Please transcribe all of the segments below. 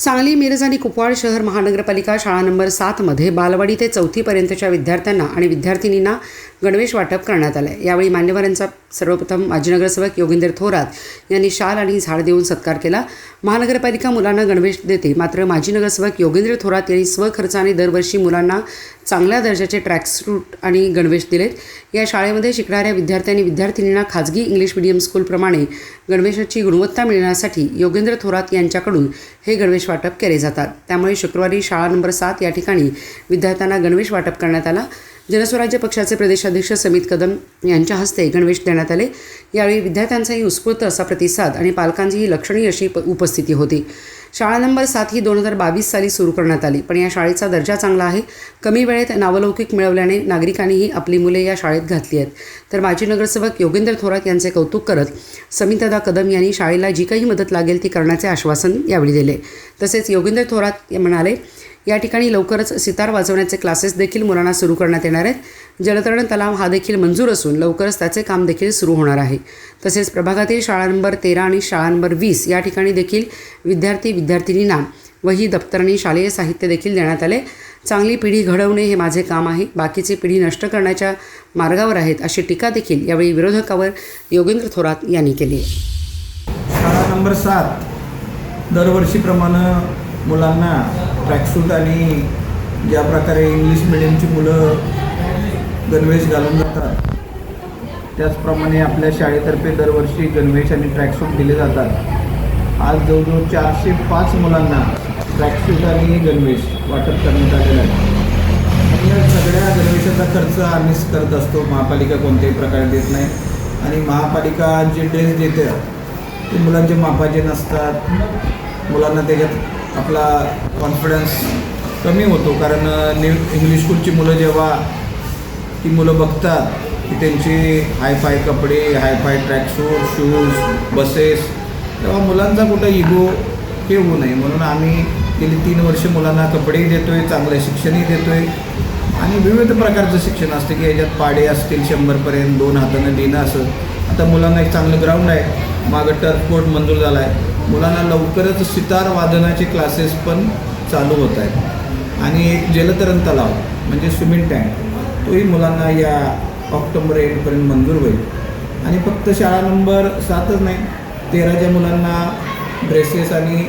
सांगली मिरज आणि कुपवाड शहर महानगरपालिका शाळा नंबर सातमध्ये बालवाडी ते चौथीपर्यंतच्या विद्यार्थ्यांना आणि विद्यार्थिनींना गणवेश वाटप करण्यात आलं आहे यावेळी मान्यवरांचा सर्वप्रथम माजी नगरसेवक योगेंद्र थोरात यांनी शाल आणि झाड देऊन सत्कार केला. महानगरपालिका मुलांना गणवेश देते. मात्र माजी नगरसेवक योगेंद्र थोरात यांनी स्वखर्चाने दरवर्षी मुलांना चांगल्या दर्जाचे ट्रॅकसूट आणि गणवेश दिलेत. या शाळेमध्ये शिकणाऱ्या विद्यार्थ्यांनी विद्यार्थिनींना खाजगी इंग्लिश मिडियम स्कूलप्रमाणे गणवेशाची गुणवत्ता मिळण्यासाठी योगेंद्र थोरात यांच्याकडून हे गणवेश वाटप केले जातात. त्यामुळे शुक्रवारी शाळा नंबर सात या ठिकाणी विद्यार्थ्यांना गणवेश वाटप करण्यात आला. जनस्वराज्य पक्षाचे प्रदेशाध्यक्ष समित कदम यांच्या हस्ते गणवेश देण्यात आले. यावेळी विद्यार्थ्यांचाही उत्स्फूर्त असा प्रतिसाद आणि पालकांचीही लक्षणीय अशी प- उपस्थिती होती. शाळा नंबर सात ही दोन हजार बावीस साली सुरू करण्यात आली. पण या शाळेचा दर्जा चांगला आहे. कमी वेळेत नावलौकिक मिळवल्याने नागरिकांनीही आपली मुले या शाळेत घातली आहेत. तर माजी नगरसेवक योगेंद्र थोरात यांचे कौतुक करत समितदा कदम यांनी शाळेला जी काही मदत लागेल ती करण्याचे आश्वासन यावेळी दिले. तसेच योगेंद्र थोरात म्हणाले या ठिकाणी लवकरच सितार वाजवण्याचे क्लासेस देखील मुलांना सुरू करण्यात येणार आहेत. जलतरण तलाव हा देखील मंजूर असून लवकरच त्याचे काम देखील सुरू होणार आहे. तसेच प्रभागातील शाळा नंबर तेरा आणि शाळा नंबर वीस या ठिकाणी देखील विद्यार्थी विद्यार्थिनींना वही दप्तर आणि शालेय साहित्य देखील देण्यात आले. चांगली पिढी घडवणे हे माझे काम आहे. बाकीची पिढी नष्ट करण्याच्या मार्गावर आहेत अशी टीका देखील यावेळी विरोधकावर योगेंद्र थोरात यांनी केली शाळा नंबर सात. दरवर्षीप्रमाणे मुलांना ट्रॅकसूट आणि ज्या प्रकारे इंग्लिश मिडियमची मुलं गणवेश घालून जातात. त्याचप्रमाणे आपल्या शाळेतर्फे दरवर्षी गणवेश आणि ट्रॅकसूट दिले जातात. आज जवळजवळ चारशे पाच मुलांना ट्रॅकसूट आणि गणवेश वाटप करण्यात आलेलं आहे. आणि या सगळ्या गणवेशाचा खर्च आम्हीच करत असतो. महापालिका कोणत्याही प्रकारे देत नाही. आणि महापालिका जे ड्रेस देते ते मुलांचे मापाचे नसतात. मुलांना त्याच्यात आपला कॉन्फिडन्स कमी होतो. कारण न्यू इंग्लिश स्कूलची मुलं जेव्हा ती मुलं बघतात की त्यांचे हायफाय कपडे हायफाय ट्रॅकसूट शूज बसेस तेव्हा मुलांचा कुठं इगो हे होऊ नये. म्हणून आम्ही गेली तीन वर्ष मुलांना कपडेही देतो आहे चांगलं शिक्षणही देतो आहे आणि विविध प्रकारचं शिक्षण असतं की याच्यात पाडे असतील शंभरपर्यंत दोन हातानं लिहिणं असं. आता मुलांना एक चांगलं ग्राउंड आहे. मागं टर्फ कोर्ट मंजूर झाला आहे मुलांना लवकरच सितार वादनाचे क्लासेस पण चालू होत आहेत. आणि एक जलतरण तलाव म्हणजे स्विमिंग टँक तोही मुलांना या ऑक्टोबर एंडपर्यंत मंजूर होईल. आणि फक्त शाळा नंबर सातच नाही तेराच्या मुलांना ड्रेसेस आणि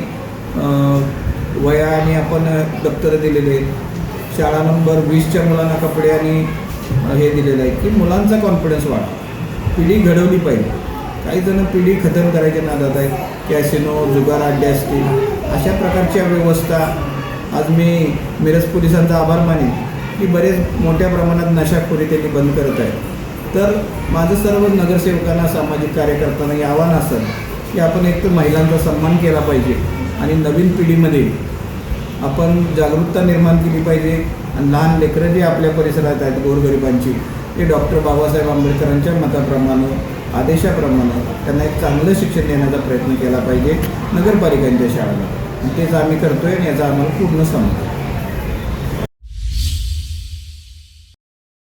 वया आणि आपण दप्तरं दिलेले आहेत. शाळा नंबर वीसच्या मुलांना कपडे आणि हे दिलेलं आहे की मुलांचा कॉन्फिडन्स वाढ. पिढी घडवली पाहिजे. काही जण पिढी खतम करायच्या नादात आहेत कॅसिनो जुगार अड्डे असतील. अशा प्रकारच्या व्यवस्था आज मी मिरज पोलिसांचा आभार मानेन. की बरेच मोठ्या प्रमाणात नशाखोरी त्यांनी बंद करत आहेत. तर माझं सर्व नगरसेवकांना सामाजिक कार्यकर्त्यांना हे आव्हान असतं की आपण एक तर महिलांचा सन्मान केला पाहिजे आणि नवीन पिढीमध्ये आपण जागरूकता निर्माण केली पाहिजे आणि लहान लेकरं जे आपल्या परिसरात आहेत गोरगरिबांची ते डॉक्टर बाबासाहेब आंबेडकरांच्या मताप्रमाणे आदेशाप्रमाणे त्यांना एक चांगलं शिक्षण देण्याचा प्रयत्न केला पाहिजे नगरपालिकांच्या शाळेला तेच आम्ही करतो आहे आणि याचा आम्हाला पूर्ण समजतो